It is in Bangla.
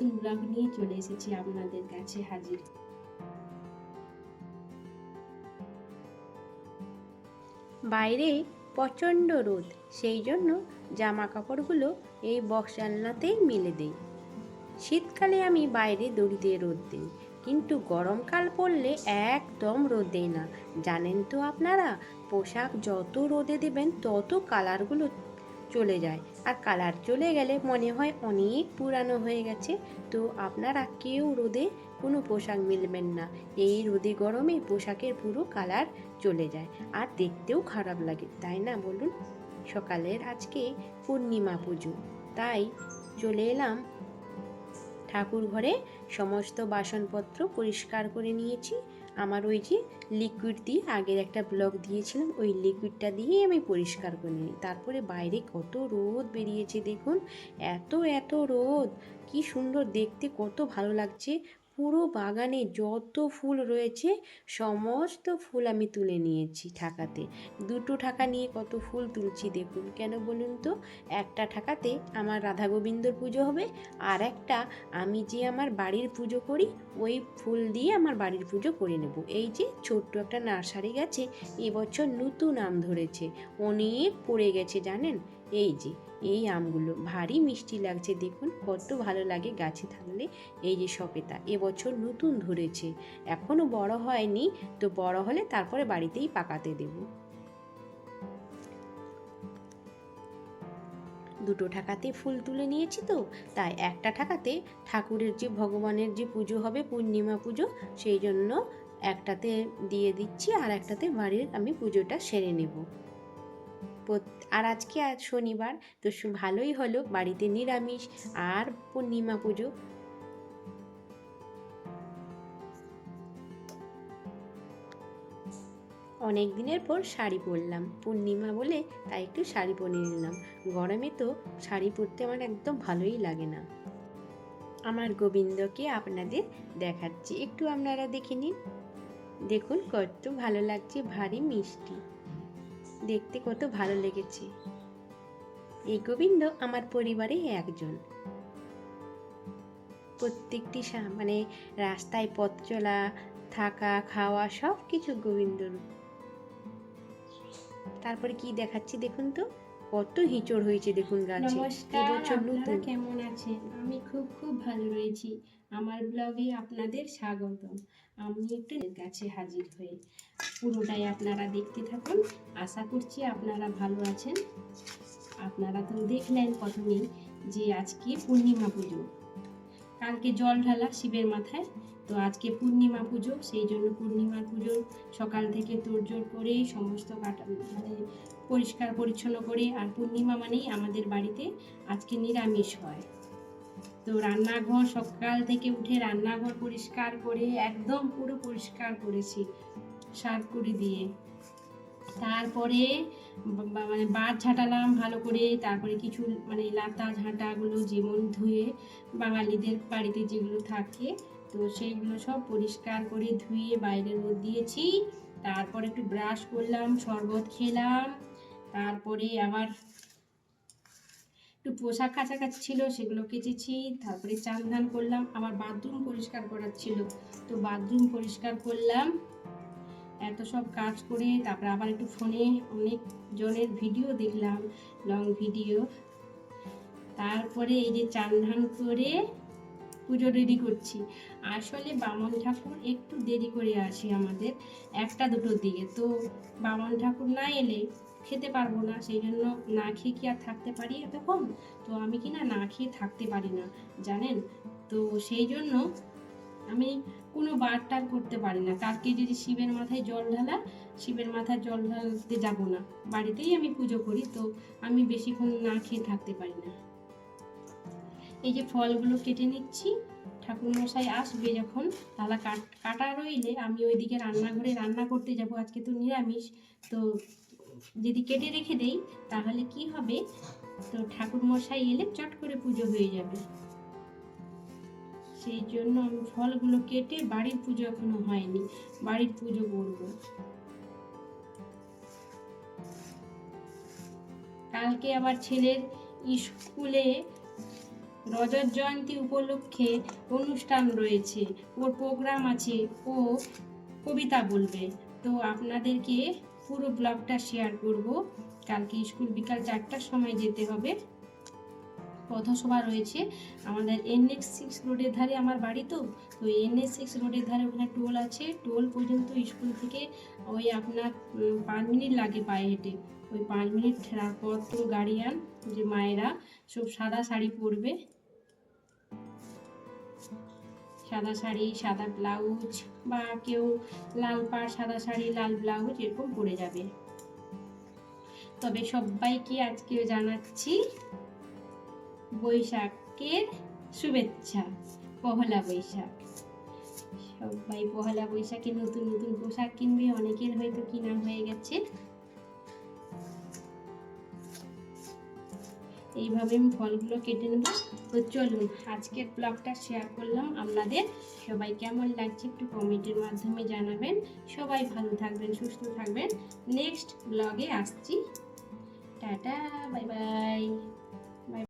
নতুন ব্লগ নিয়ে চলে এসেছি আপনাদের কাছে হাজির। বাইরে প্রচণ্ড রোদ, সেই জন্য জামা কাপড়গুলো এই বক্স আলনাতেই মেলে দেই। শীতকালে আমি বাইরে দড়ি দিয়ে রোদ দিই, কিন্তু গরমকাল পড়লে একদম রোদ দেয় না। জানেন তো আপনারা, পোশাক যত রোদে দেবেন, তত কালারগুলো চলে যায়। আর কালার চলে গেলে মনে হয় অনেক পুরানো হয়ে গেছে। তো আপনারা কেউ রোদে কোনো পোশাক মিলবেন না। এই রোদে গরমে পোশাকের পুরো কালার চলে যায়। আর দেখতেও খারাপ লাগে, তাই না বলুন? সকালের আজকে পূর্ণিমা পুজো, তাই চলে এলাম। ঠাকুর ঘরে সমস্ত বাসনপত্র পরিষ্কার করে নিয়েছি। আমার ওই যে লিকুইড দিয়ে আগের একটা ব্লক দিয়েছিলাম, ওই লিকুইডটা দিয়ে আমি পরিষ্কার করে নিই। তারপরে বাইরে কত রোদ বেরিয়েছে দেখুন, এত এত রোদ, কি সুন্দর দেখতে, কত ভালো লাগছে। পুরো বাগানে যত ফুল রয়েছে, সমস্ত ফুল আমি তুলে নিয়েছি ঠাকাতে দুটো ঠাকা নিয়ে কত ফুল তুলছি দেখুন। কেন বলুন তো? একটা ঠাকাতে আমার রাধা গোবিন্দর পুজো হবে, আর একটা আমি যে আমার বাড়ির পুজো করি, ওই ফুল দিয়ে আমার বাড়ির পুজো করে নেব। এই যে ছোট্ট একটা নার্সারি গাছে এবছর নতুন আম ধরেছে, অনেক পড়ে গেছে জানেন? এই যে, এই আমগুলো। ভারী মিষ্টি লাগছে, দেখুন। কত ভালো লাগে গাছে থাকলে। এই যে সপেতা এবছর নতুন ধরেছে। এখনও বড় হয়নি, তো বড় হলে তারপরে বাড়িতেই পাকাতে দেব। দুটো ঠাকাতে ফুল তুলে নিয়েছি তো, তাই একটা ঠাকাতে ঠাকুরের যে, ভগবানের যে পুজো হবে, পূর্ণিমা পুজো, সেই জন্য একটাতে দিয়ে দিচ্ছি, আর একটাতে বাড়ির আমি পুজোটা সেরে নেব। আর আজকে আজ শনিবার, তো ভালোই হলো, বাড়িতে নিরামিষ আর পূর্ণিমা পুজো। অনেক দিনের পর শাড়ি পরলাম, পূর্ণিমা বলে তাই একটু শাড়ি পরে নিলাম। গরমে তো শাড়ি পরতে আমার একদম ভালোই লাগে না। আমার গোবিন্দকে আপনাদের দেখাচ্ছি, একটু আপনারা দেখে নিন। দেখুন কত ভালো লাগছে, ভারী মিষ্টি। দেখতে কত ভালো লেগেছে। এই গোবিন্দ আমার পরিবারে একজন। প্রত্যেকটি মানে রাস্তায় পথ চলা থাকা খাওয়া সব কিছু গোবিন্দর। তারপরে কি দেখাচ্ছি দেখুন তো? কত হিচড় হয়েছে দেখুন গাছে। নমস্কার এবছর নতুন। কেমন আছেন? আমি খুব খুব ভালো রয়েছি। আমার ব্লগে আপনাদের স্বাগত আমি একটু কাছে হাজির হয়ে পুরোটাই আপনারা দেখতে থাকুন। আশা করছি আপনারা ভালো আছেন। আপনারা তো দেখলেন প্রথমেই যে আজকে পূর্ণিমা পুজো। কালকে জল ঢালা শিবের মাথায়। তো আজকে পূর্ণিমা পুজো, সেই জন্য পূর্ণিমা পুজো সকাল থেকে তোড়জোড় করে সমস্ত কাটা মানে পরিষ্কার পরিচ্ছন্ন করে, আর পূর্ণিমা মানেই আমাদের বাড়িতে আজকে নিরামিষ হয়। তো রান্নাঘর সকাল থেকে উঠে রান্নাঘর পরিষ্কার করে, একদম পুরো পরিষ্কার করেছি। সার্ফ করে দিয়ে তারপরে মানে বাদ ঝাঁটালাম ভালো করে, তারপরে কিছু মানে লাতা ঝাঁটাগুলো যেমন ধুয়ে বাঙালিদের বাড়িতে যেগুলো থাকে, তো সেইগুলো সব পরিষ্কার করে ধুয়ে বাইরে রোদ দিয়েছি। তারপরে একটু ব্রাশ করলাম, শরবত খেলাম, তারপরে আবার একটু পোশাক কাছাকাছি ছিল সেগুলো কেচেছি, তারপরে চান করলাম, আবার বাথরুম পরিষ্কার করার ছিল, তো বাথরুম পরিষ্কার করলাম। এত সব কাজ করে তারপরে আবার একটু ফোনে অনেক জনের ভিডিও দেখলাম লং ভিডিও তারপরে এই যে চান ধান করে পুজো রেডি করছি। আসলে বামন ঠাকুর একটু দেরি করে আসে আমাদের, একটা দুটোর দিকে। তো বামন ঠাকুর না এলে খেতে পারব না, সেই জন্য না খেয়ে কি আর থাকতে পারি এতক্ষণ? তো আমি কি না না খেয়ে থাকতে পারি না, জানেন? তো সেই জন্য আমি কোনো বার টার করতে পারি না। কালকে যদি শিবের মাথায় জল ঢালা শিবের মাথায় জল ঢালতে যাব না। বাড়িতেই আমি পুজো করি, তো আমি বেশিক্ষণ না খেয়ে থাকতে পারি না। এই যে ফলগুলো কেটে নিচ্ছি, ঠাকুরমশাই আসবে যখন তাহলে কাট, কাটা রইলে আমি ওইদিকে রান্নাঘরে রান্না করতে যাব, আজকে তো নিরামিষ। তো যদি কেটে রেখে দেই, তাহলে কি হবে? তো ঠাকুরমশাই এলে চট করে পুজো হয়ে যাবে। সেই জন্য আমি ফলগুলো কেটে বাড়ির পুজো এখনও হয়নি, বাড়ির পুজো করব। কালকে আবার ছেলের স্কুলে রজত জয়ন্তী উপলক্ষে অনুষ্ঠান রয়েছে, ওর প্রোগ্রাম আছে, ও কবিতা বলবে। তো আপনাদেরকে পুরো ব্লগটা শেয়ার করব। কালকে স্কুল বিকাল চারটার সময় যেতে হবে। পথসভা রয়েছে। আমাদের এনএক্স সিক্স রোডের ধারে আমার বাড়ি তো তো এনএস সিক্স রোডের ধারে ওখানে টোল আছে। টোল পর্যন্ত স্কুল থেকে ওই আপনার পাঁচ মিনিট লাগে পায়ে হেঁটে। ওই পাঁচ মিনিট ফেরার পর তো গার্ডিয়ান যে মায়েরা সব সাদা শাড়ি পরবে। সাদা শাড়ি, সাদা ব্লাউজ বা কেউ লাল পাড়, সাদা শাড়ি, লাল ব্লাউজ এরকম পরে যাবে। তবে সবাইকে আজকে জানাচ্ছি বৈশাখের শুভেচ্ছা, পহলা বৈশাখ। সবাই পহলা বৈশাখে নতুন নতুন পোশাক কিনবে, অনেকের হয়তো কিনা হয়ে গেছে। এইভাবে আমি ফলগুলো কেটে নেব। তো চলুন, আজকের ব্লগটা শেয়ার করলাম আপনাদের। সবাই কেমন লাগছে একটু কমেন্টের মাধ্যমে জানাবেন। সবাই ভালো থাকবেন, সুস্থ থাকবেন। নেক্সট ব্লগে আসছি। Tata bye bye